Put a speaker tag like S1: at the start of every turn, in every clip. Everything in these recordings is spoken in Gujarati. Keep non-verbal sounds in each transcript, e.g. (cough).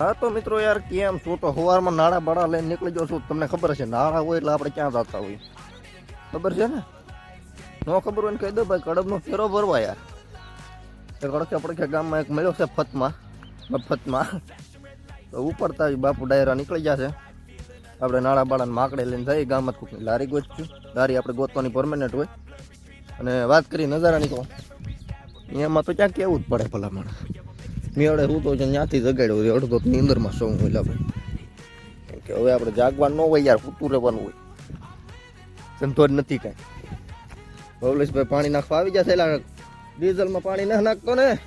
S1: હા તો મિત્રો યાર, કેમ શું તો સવારમાં નાળા બાળા લઈને નીકળી જાઉં છું. તમને ખબર છે નાળા હોય એટલે આપણે ક્યાં જતા હોય. ખબર છે ને? ન ખબર હોય ને કહી દો ભાઈ, કડબનો ફેરો ભરવા યાર. એ કડકે પડખે ગામમાં એક મળ્યો છે ફતમાં ફતમાં તો ઉપડતા બાપુ ડાયરા નીકળી જશે આપણે નાળા બાળાને માકડે લઈને જઈએ, ગામમાં કોઈક લારી ગોતશું. લારી આપણે ગોતવાની પરમેનન્ટ હોય. અને વાત કરી નજારાની કહો એમાં તો ક્યાં કેવું જ પડે ભલામણ. મેળે હું તો ત્યાંથી જગાડ્યો છે અડધો નીંદરમાં સૌ આપણે કેમ કે હવે આપણે જાગવાનું ન હોય યાર પૂતું રહેવાનું હોય. જ નથી કાંઈ. ભવલેશભાઈ પાણી નાખવા આવી જશે એટલે ડીઝલમાં પાણી ના નાખતો ને.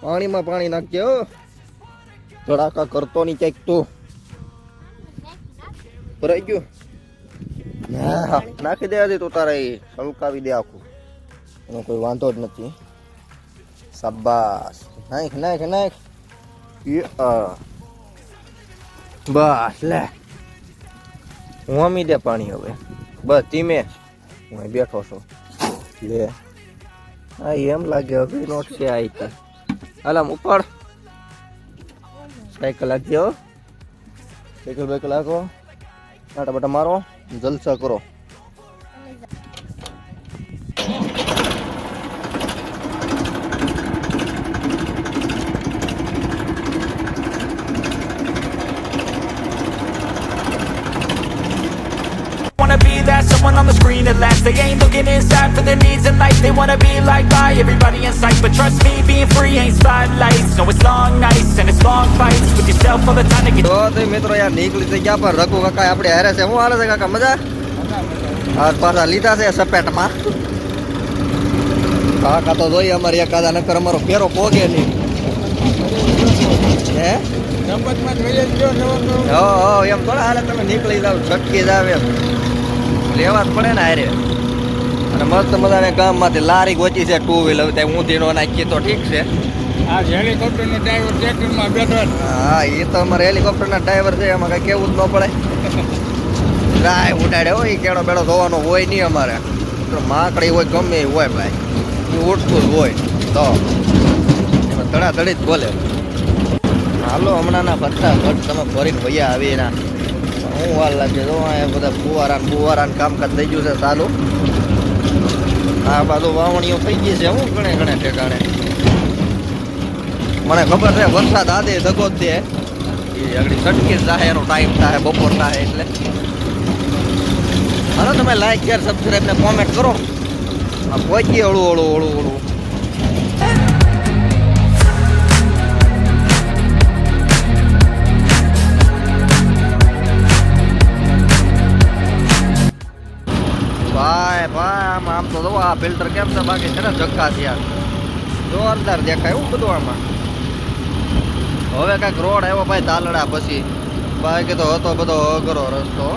S1: પાણીમાં પાણી નાખજે હો. ધડાકા કરતો નહીં ક્યાંક તું. ભરાઈ ગયું? નાખી દે તો તારે સલકાવી દે આખું. એનો કોઈ વાંધો જ નથી. શાબાશ નાખ નાખ નાખ. બસ લે હું અમી દે પાણી હવે બસ ધીમે હું બેઠો છું લે હા એમ લાગે હવે નોટ છે આ તે હાલામ ઉપર સાયકલ લાગજો સાયકલ બાયકલ લાગો આટા બટા મારો જલસા કરો
S2: the screen at last They ain't looking inside for their needs in life They wanna be liked by everybody in sight But trust me, being free ain't spotlights No, it's long nights and it's long fights With yourself all the time to get
S1: તો તે મિત્રો યાર નીકળી થઈ ગયા પણ રઘુ કાકા આપણે હારે છે હું હાલે છે કાકા મજા હા પાછા લીધા છે સપેટમાં કાકા તો જોઈએ અમારે એકાદા નકર અમારો ફેરો પોગે નહીં હે હો હો એમ થોડા હાલે તમે નીકળી જાવ છટકી જાવ એમ લેવા જ પડે ને હારે. અને મસ્ત મજાને ગામમાંથી લારી ગોચી છે ટુ વ્હીલર ત્યાં ઊંધી નો નાખીએ તો ઠીક છે.
S3: આ હેલિકોપ્ટરનો ડ્રાઈવર ટ્રેક્ટરમાં બેઠો
S1: હા એ તો અમારે હેલિકોપ્ટરના ડ્રાઈવર છે એમાં કાંઈ કેવું જ ન પડે. (laughs) ગાય ઉડાડે હોય એ કેળો બેડો ધોવાનો હોય નહીં અમારે. તો માકડી હોય ગમે એ હોય ભાઈ. એ ઉઠતું જ હોય. તો એમાં ધડાધડી જ બોલે. હાલો હમણાંના ભત્તા ભટ્ટ તમે ફરીને ભૈયા આવી એના હું વાર લાગે તો અહીંયા બધા ફુવારા ફુવારા કામકાજ થઈ ગયું છે ચાલુ. આ બાજુ વાવણીઓ થઈ ગઈ છે હું ઘણે ઘણે ઠેકાણે. મને ખબર છે, વરસાદ આદે ધગો જ દે એ આગળ સટકી જાહે, એનો ટાઈમ થાય બપોર થાય એટલે. હાલો, તમે લાઈક શેર સબસ્ક્રાઈબ ને કોમેન્ટ કરો. આ પહોંચીએ હળું હળું હળું હળું. આમ આમ તો જો આ ફિલ્ટર કેમ છે? બાકી છે ને ધક્કા છે જોરદાર દેખાય એવું બધું આમાં. હવે કાંઈક રોડ આવ્યો ભાઈ તાલડા પછી. બાકી તો હતો બધો અઘરો રસ્તો.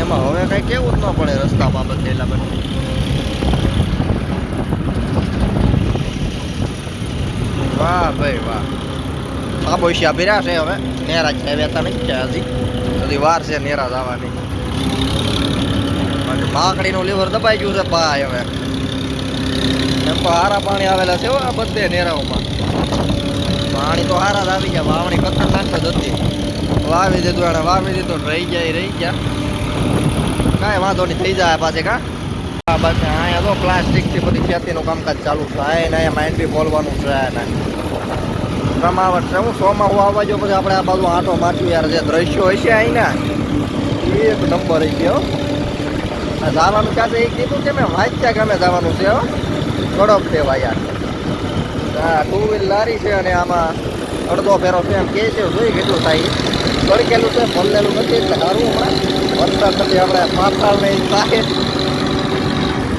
S1: એમાં હવે કઈ કેવું જ ન પડે રસ્તામાં બદલેલા બધું વાહ ભાઈ વાહ. બાબોશિયા ભર્યા છે હવે. નેરા જ આવ્યા નહીં છે હજી? હજી વાર છે નેરા જવાની. માકડીનું લીવર દબાઈ ગયું છે ભાઈ હવે. એમ તો હારા પાણી આવેલા છે આ બધે નેરાઓમાં. પાણી તો હારા આવી ગયા. વાવણી ખતરનાક જ હતી. વાવી દીધું એને વાવી દીધું રહી જાય, રહી ગયા. કાંઈ વાંધો નહીં, થઈ જાય પાછી કા. આ બસ અહીંયા તો પ્લાસ્ટિકથી બધી ખેતીનું કામકાજ ચાલુ છે. ને અહીંયા માઇન્ડ બી બોલવાનું છે ને. રમાવટ છે. હું સોમાં હું આવવા જો પછી આપણે આ બાજુ આંટો મારશું યાર, જે દ્રશ્યો હશે અહીંના. એક નંબર રહી ગયો. જવાનું ક્યાં છે? એ કીધું કે મેં વાંચ્યા ગામે જવાનું છે કડક દેવા યાર હા ટુ વ્હીલ લારી છે અને આમાં અડધો ફેરો છે. એમ કે છે, જોઈ કેટલું થાય ગળકેલું છે ભરલેલું નથી, એટલે સારું હમણાં. વરસાદ નથી આપણે પાતાળ ને થાય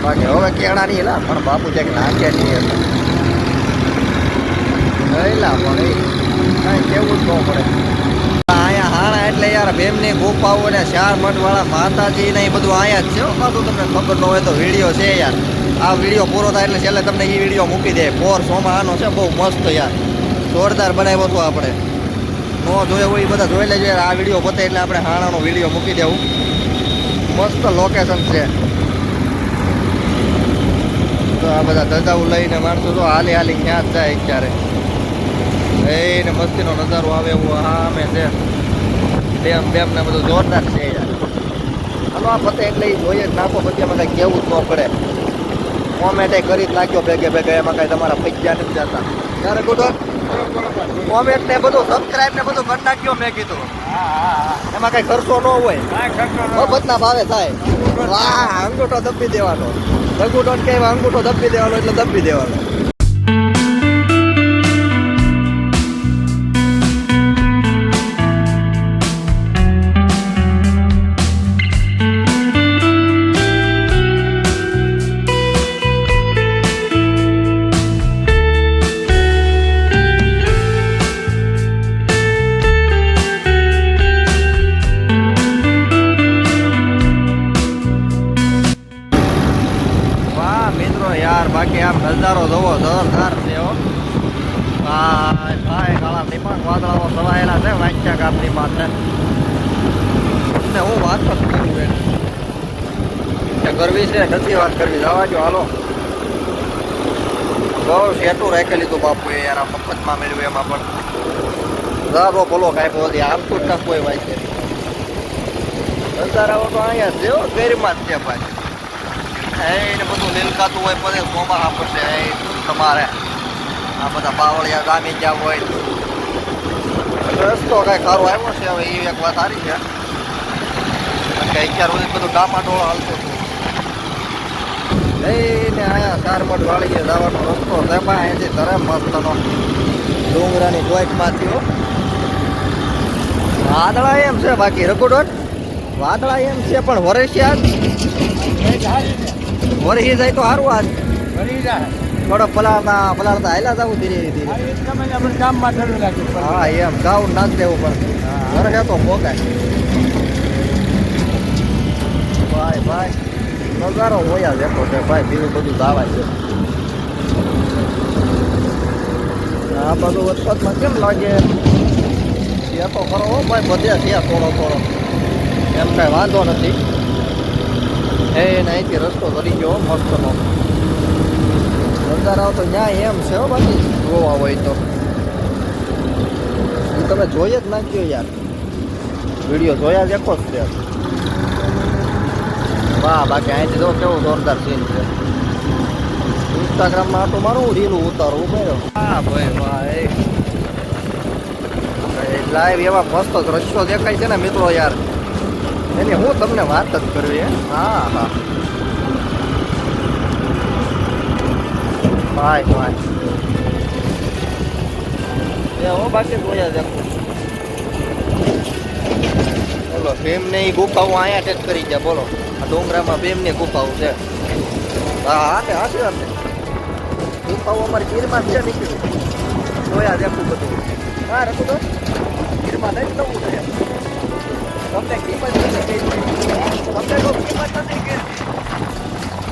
S1: બાકી હવે કેળા નહીં એલા પણ બાપુ છે કે નાખે નહીં એલા પણ એ કાંઈ કેવું જ ન પડે. અહીંયા હાણા એટલે યાર ભીમની ગુફાઓ ને ચાર મઠવાળા માતાજી ને બધું અહીંયા જ છે. પાછું તમને ખબર હોય તો વીડિયો છે યાર. આ વીડિયો પૂરો થાય એટલે છેલ્લે તમને એ વીડિયો મૂકી દે. ફોર સોમાં આનો છે, બહુ મસ્ત યાર. જોરદાર બનાવ્યો હતો આપણે. નો જોયો એ બધા જોઈ લેજો આ વીડિયો પતે એટલે આપણે હાણાનો વીડિયો મૂકી દેવું. મસ્ત લોકેશન છે. તો આ બધા ધજાઓ લઈને માણસો તો હાલી હાલી ક્યાં જ જાય અત્યારે. એને મસ્તીનો નજારો આવે એવું સામે છે. ડેમ ડેમ ને બધું જોરદાર છે યાર. હાલો આ ફતે એટલે ઈ જોઈએ જ નાખો પછી એમાં કઈ કેવું જ ન પડે. કોમેન્ટ કરી જ નાખ્યો ભેગે ભેગે એમાં કઈ તમારા પૈસા નથી જતા. ત્યારે ગુડો કોમેન્ટ ને બધું સબસ્ક્રાઇબ ને બધું કરી નાખ્યો મેં કીધું. એમાં કઈ ખર્ચો ન હોય. મફતના ભાવે થાય. વાહ અંગૂઠો દબી દેવાનો. અંગૂઠો ને કહેવાય અંગૂઠો દબી દેવાનો એટલે દબી દેવાનો. નજારો જોવો જોરદાર છે હો. ભાઈ ભાઈ કાળા નિપાક વાદળાઓ સવાયેલા છે વાંચ્યા ગામની માથે. ને હું વાત જ કરું બેન કરવી છે, નથી વાત કરવી. જવા જો હાલો. બહુ સેટું રાખી લીધું બાપુએ યાર મફતમાં મેળવ્યું એમાં પણ. જાબો બોલો કાંઈ બોલી આપતું જ કાંઈ છે નજારાઓ તો અહીંયા જ છે હો ગેરમાં જ છે, ભાઈ. એને બધું લીલકાતું હોય પછી કોમા પડશે એ તમારે. આ બધા બાવળિયા ગામી જ્યાં હોય. રસ્તો કાંઈ સારો આવ્યો છે હવે એ એક વાત સારી છે. કે અત્યાર સુધી બધું ડામાડોળ હાલતું હતું લઈને આયા ચારમઠ વાળીએ જવાનો રસ્તો તેમાં અહીંથી તરે મસ્તનો. ડુંગરાની જોઈકમાંથી હો. વાદળા એમ છે બાકી રઘુડોટ વાદળા એમ છે, પણ વરસ્યા વરસી જાય તો સારું આજ. થોડો પલાળતા પલાળતા હાલ્યા જવું ધીરે ધીરે. હા એમ. ગાઉ નાખ દેવું પડશે વરસે તો ભોગાય. ભાઈ ભાઈ નજારો હોય જ એકો છે. ભાઈ બીજું બધું દાવાય છે. આ બધું વરસાદમાં કેમ લાગે? એ તો ખરો હો ભાઈ બધે છે થોડો થોડો. એમ કાંઈ વાંધો નથી. એ અહીંથી રસ્તો કરી ગયો, મસ્તનો. નજારા તો ત્યાં એમ છે બાકી, જોવા હોય તો. ઈ તમે જોઈ જ નાખ્યો યાર. વીડિયો જોયા જ એકો જ છે. વાહ, બાકી અહીંથી જો કેવું જોરદાર સીન છે. ઇન્સ્ટાગ્રામમાં આટલું મારું રીલું ઉતારવું મેળો હા ભાઈ, વાહ, એ. લાઈવ એવા મસ્ત દ્રશ્યો દેખાય છે ને મિત્રો યાર. એની હું તમને વાત જ કરવી હે? હા હા. ભાઈ ભાઈ. હો બાકી જોયા દેખું બોલો ભીમને એ ગુફાઓ અહીંયા ટેક કરી ગયા બોલો. આ ડુંગરામાં ભીમની ગુફાઓ છે. હા હા ને વાત છે. ગુફાઓ અમારી ગીરમાં છે નીકળી. જોયા દેખું બધું. હા રખું તો ગીરમાં નહીં નવું છે. તમને કિંમત તમને તો કિંમત નથી કે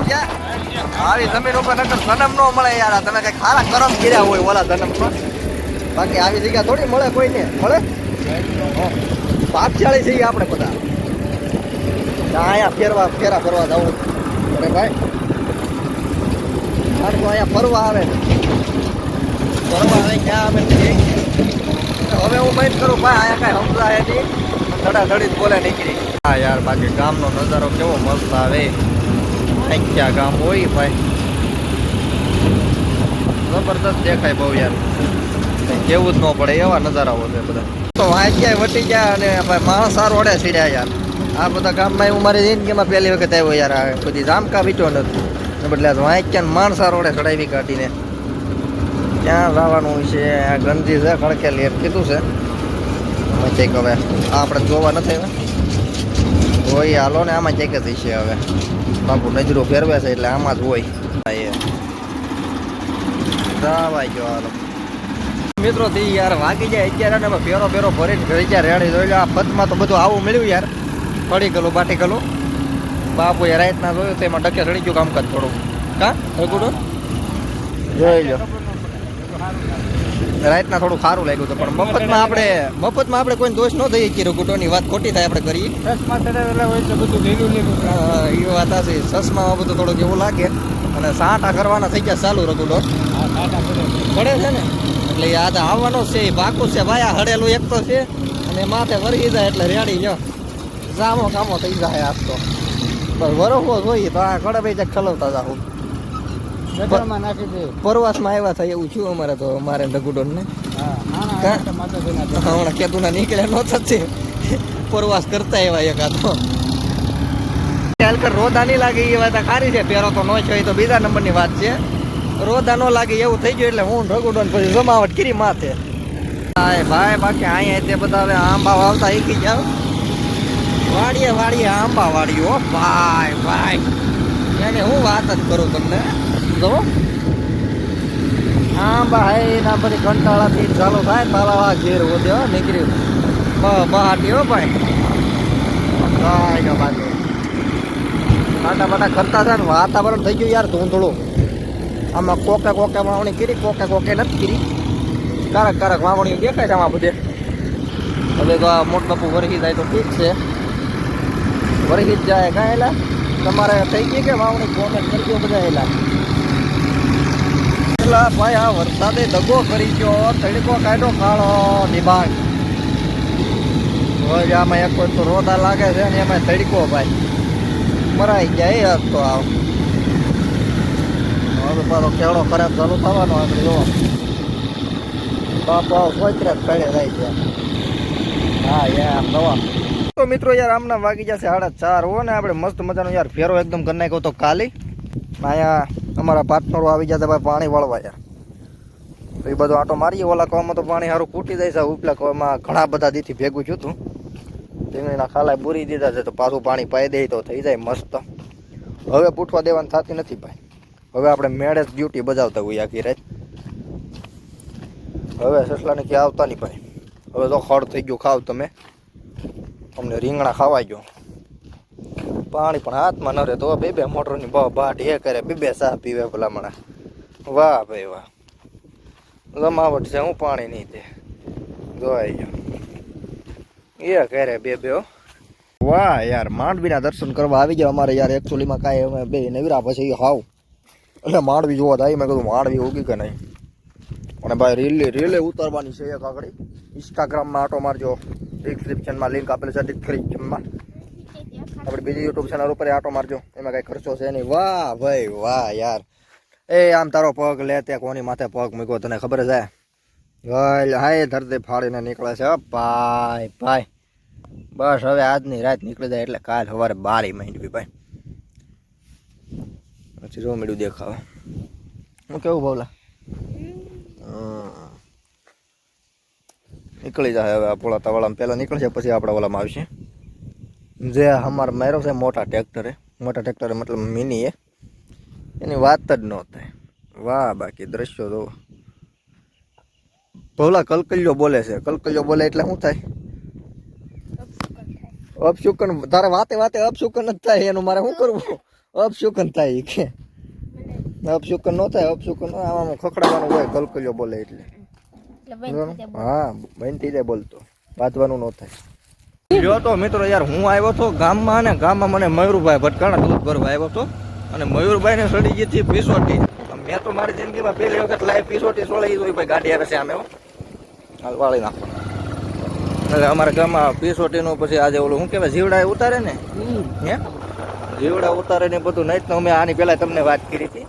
S1: ક્યાં? આવી જમીન ઉપર નકર જન્મ ન મળે યાર. તમે કઈ ખારા કરમ કર્યા હોય ઓલા જન્મમાં. બાકી આવી જગ્યા થોડી મળે કોઈને. મળે? ભાગશાળી છીએ આપણે બધા. અહીંયા ફેરવા, ફેરા ફરવા જવું. અરે ભાઈ. કારણ કે અહીંયા ફરવા આવે. ફરવા આવે ક્યાં આવે? હવે હું બંધ કરું. ભાઈ, અહીંયા કઈ સમજાય નહીં. ધડાધડી બોલે નીકળી. હા યાર, બાકી ગામનો નજારો કેવો મસ્ત આવે. આખ્યા ગામ હોય ભાઈ. જબરદસ્ત દેખાય બહુ યાર. કેવું જ ન પડે, એવા નજારાઓ છે બધા. તો વાંચ્યા વટી ગયા અને ભાઈ માણસ સારો ઓડે સીડ્યા યાર. આ બધા ગામમાં એવું મારી જિંદગીમાં પહેલી વખત આવ્યો યાર, આ બધી જામકા વીટો નથી. ને બદલે વાંચ્યા માણસ સારો ઓડે ચડાવી કાઢીને. ક્યાં લાવવાનું છે? આ ગંદી છે ખડકેલી કીધું છે. ચેક હવે આ આપણે જોવા નથી હવે હોય હાલો ને આમાં ચેક જ છે હવે. બાપુ નજરો ફેરવે છે એટલે આમાં જ હોય. ભાઈ ગયો હાલો. મિત્રો થી યાર વાગી જાય અત્યારે અમે ફેરો ફેરો ભરીને ઘરે જ્યાં રેડી જોઈ આ પદમાં તો બધું આવું મળ્યું યાર. પડી ગયેલું, બાટી ગયેલું. બાપુ એ રાતના જોયું તો એમાં ડકે રડી ગયું કામકાજ થોડું. કા? જોઈ લો. રાતના થોડું સારું લાગ્યું હતું પણ મફતમાં આપણે મફતમાં આપણે કોઈ દોષ ન થઈ કે રઘુટોની વાત ખોટી થાય આપણે કરીએ. એ વાત હશે સસમાં બધું થોડુંક એવું લાગે અને સાંટા કરવાના થઈ ગયા ચાલુ રઘુડો
S3: આ પડે
S1: છે ને? એટલે એ આજે આવવાનો છે એ પાકું છે ભાઈ હડેલું એક તો છે અને માથે વરગી જાય એટલે રેડી જો જામો કામો થઈ જાય આજ તો. બસ વરફો જોઈએ તો આ કડે ભાઈ ખલવતા જાઉં
S3: ગટરમાં નાખી દે
S1: પરવાસમાં આવ્યા થાય એવું છું અમારે તો અમારે રઘુડોન ને
S3: હમણાં ના ના
S1: નીકળ્યા નહોતા જ છે પરવાસ કરતા એવા એક આ તો રોદા નહીં લાગે એ વાત ખારી છે પહેરો તો નો છે તો બીજા નંબરની વાત છે. રોદા ન લાગે એવું થઈ ગયું એટલે હું રઘુડોન પછી જમાવટ કરી માથે. હાય ભાઈ બાકી અહીંયા તે બધા હવે આંબા વાવતા શીખી જાવ વાડીએ વાડીએ આંબા વાડીઓ ભાઈ ભાઈ. એને હું વાત જ કરું તમને? જો હા, ભાઈ ના બધી કંટાળાથી ચાલુ થાય તાલાવા ઘેર વધે હો નીકળી બહાટી હો, ભાઈ. કાંઈ નો બાકી બાટા બાટા કરતા હતા ને, વાતાવરણ થઈ ગયું યાર ધૂંધળું. આમાં કોકે કોકે વાવણી કરી, કોકે કોકે નથી કરી. કારક કારક વાવણી દેખાય છે આમાં બધે. હવે તો આ મોટ બાપુ વરસી જાય તો ઠીક છે. વરસી જ જાય કાંઈ તમારે થઈ ગઈ કે વાવણી કોને કરી દો બધા એલા? પેલા ભાઈ આ વરસાદે દગો કરી ગયો, તડકો કાઢો કાળો નિભાગ હવે આમાં એક તો રોદા લાગે છે ને એમાં તડકો ભાઈ. મરાઈ એ આજ તો આવ. હવે પાછો કેળો ખરાબ ચાલુ થવાનો આપણે જોવો. બાપા સોચરા કડે રહી છે હા, યાર નવા તો મિત્રો યાર, આમના વાગી જશે સાડા ચાર. હો ને આપણે મસ્ત મજાનો યાર ફેરો એકદમ કરી નાખ્યો તો કાલી. અહીંયા અમારા પાર્ટનરો આવી જતા ભાઈ પાણી વાળવા તો એ બધો આટો મારીએ, ઓલા કવામાં તો પાણી સારું ફૂટી જાય છે, ઉપલા કવામાં ઘણા બધા દીથી ભેગું થયું હતું. રીંગણીના ખાલા બુરી દીધા છે, તો પાછું પાણી પાઈ દે તો થઈ જાય મસ્ત. હવે પૂઠવા દેવાની થતી નથી ભાઈ. હવે આપણે મેળે જ ડ્યુટી બજાવતા હોઈએ આખી રાત. હવે સસલાને ક્યાં આવતા નહીં ભાઈ. હવે તો ખડ થઈ ગયું ખાવ તમે. અમને રીંગણા ખાવાઈ ગયો. પાણી પણ હાથમાં ન રહે તો બે બે મોટરની ભાવ ભાટ એ કરે, બે બે સા પીવે ભલામણા. વાહ ભાઈ વાહ. જમાવટ છે, હું પાણી નહીં તે જોવાઈ એ કરે બે બે. વાહ યાર, માંડવીના દર્શન કરવા આવી ગયા અમારે યાર. એકચ્યુઅલીમાં કાંઈ અમે બે નવીરા પછી હાવ. એટલે માંડવી જોવા થાય મેં કીધું માંડવી ઉગી કે નહીં. અને ભાઈ રીલે રીલે ઉતારવાની છે એક આગળ. ઇન્સ્ટાગ્રામમાં આટો મારજો. ડિસ્ક્રિપ્શનમાં લિંક આપેલી છે ડિસ્ક્રિપ્શનમાં આપણે બીજી યુટ્યુબ ચેનલ ઉપર આટો મારજો. એમાં કાંઈ ખર્ચો છે નહીં. વાહ, ભાઈ, વાહ, યાર. એ, આમ તારો પગ લે તે કોની માથે પગ મૂક્યો તને ખબર છે? હાય, ધરતી ફાડીને નીકળે છે. ભાઈ ભાઈ. બસ હવે આજની રાત નીકળી જાય એટલે કાલ સવારે બારી માંડવી, ભાઈ. પછી જો મેળ્યું દેખાવા. હું કેવું, ભાવલા. નીકળી જાય હવે આપણા તવાળામાં. પહેલાં નીકળશે, પછી આપણા ઓલામાં આવશે. જે અમારે માર્યો છે મોટા ટ્રેક્ટરે મોટા ટ્રેક્ટરે મતલબ મિની એ એની વાત જ ન થાય. વાહ બાકી દ્રશ્યો તો ભોલા કલકલિયો બોલે છે. કલકલિયો બોલે એટલે શું થાય? અપશુકન તારે વાતે વાતે અપશુકન જ થાય એનું. મારે શું કરવું? અપશુકન થાય કે. અપશુકન ન થાય અપશુકન આમાં ખખડાવાનું હોય કલકલિયો બોલે એટલે. હા બનતી જાય બોલતો. વાંચવાનું ન થાય. જો તો મિત્રો યાર, હું આવ્યો તો ગામમાં અને ગામમાં મને મયુરભાઈ ભટકાણા દૂધ ભરવા આવ્યો હતો અને મયુરભાઈ ને સડી ગઈ હતી પીસોટી. મેં તો મારી જિંદગીમાં પહેલી વખત લાઈ પીસોટી, સોળી જોઈ ભાઈ ગાડી આવે છે આમે. હાલ વાળી નાખો. એટલે અમારા ગામમાં પીસોટીનું પછી આજે ઓલું શું કહેવાય, જીવડા ઉતારે ને? હે? જીવડા ઉતારે ને બધું નહીં તો અમે આની પહેલા તમને વાત કરી હતી.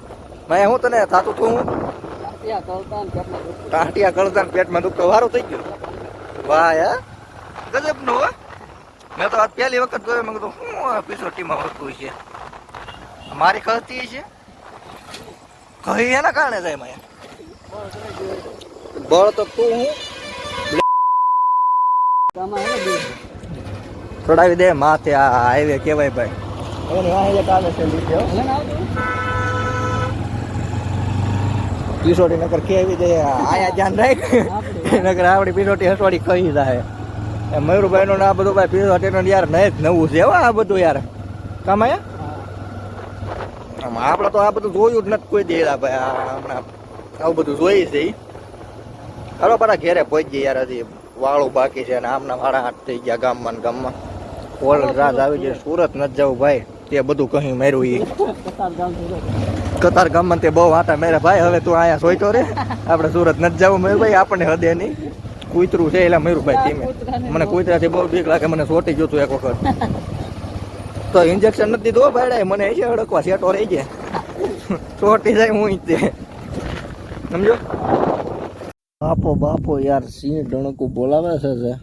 S1: મેં હું તને થતું તું હું? ટાંટિયા કળતા પેટમાં દુખતો વારો થઈ ગયું. વાહ યાર ગજબનું હો? મેં તો આજ પહેલી વખત જોયો મેં કીધું શું પીસોટીમાં હોતું છે? મારી ખર્ચી છે. કહી એના કારણે જાય માયા. બળ તો તું હું. ચડાવી દે માથે આ હાઈવે કેવાય ભાઈ. પીસોટી નકર કેવી દે આયા ધ્યાન રાખ. નગર આપડી પીસોટી હસવાડી કહી જાય એ મયુરભાઈ નું બધું ભાઈ પીસોટી નું યાર નહીં જ નવું છે આ બધું યાર. કામાયા આમ આપણે તો આ બધું જોયું જ નથી કોઈ દે ભાઈ. હમણાં આવું બધું જોઈ છે. હાલો પાછા ઘેરે પહોંચી યાર. હજી વાળું બાકી છે અને આમના વાળા હાથ થઈ ગયા ગામમાં ને ગામમાં. ઓલ રાત આવી જાય સુરત નથી જવું ભાઈ. તે બધું કહી માર્યું એ કતાર ગામમાં તે બહુ આટા મેરે ભાઈ હવે તું અહીંયા સોઈતો રે. આપણે સુરત નથી જવું મેરુભાઈ આપણને હદે નહીં. કૂતરું છે એટલે મેરુભાઈ ધીમે. મને કૂતરાથી બહુ બીક લાગે મને સોટી ગયું હતું એક વખત. તો ઇન્જેક્શન નથી દીધું હો ભાઈ? મને છે અડકવા સેટો રહી ગયા. સોટી જાય હું તે. સમજો? બાપો બાપો યાર સિંહ ડણકું બોલાવે છે છે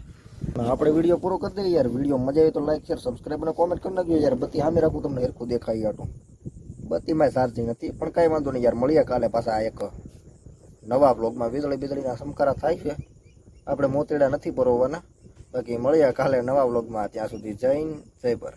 S1: આપણે વીડિયો પૂરો કરી દઈએ યાર. વીડિયો મજા આવી તો લાઈક શેર સબસ્ક્રાઈબ અને કોમેન્ટ કરી નાખજો યાર. બધી આમે રાખું તમને હરખું દેખાય બધી બત્તીમાં સારતી નથી પણ કાંઈ વાંધો નહીં યાર. મળીએ કાલે પાછા એક નવા બ્લોગમાં વીજળી બીજળીના સમકારા થાય છે. આપણે મોતેડા નથી પરોવાના. બાકી મળ્યા કાલે નવા વ્લોગમાં. ત્યાં સુધી જૈન જય પર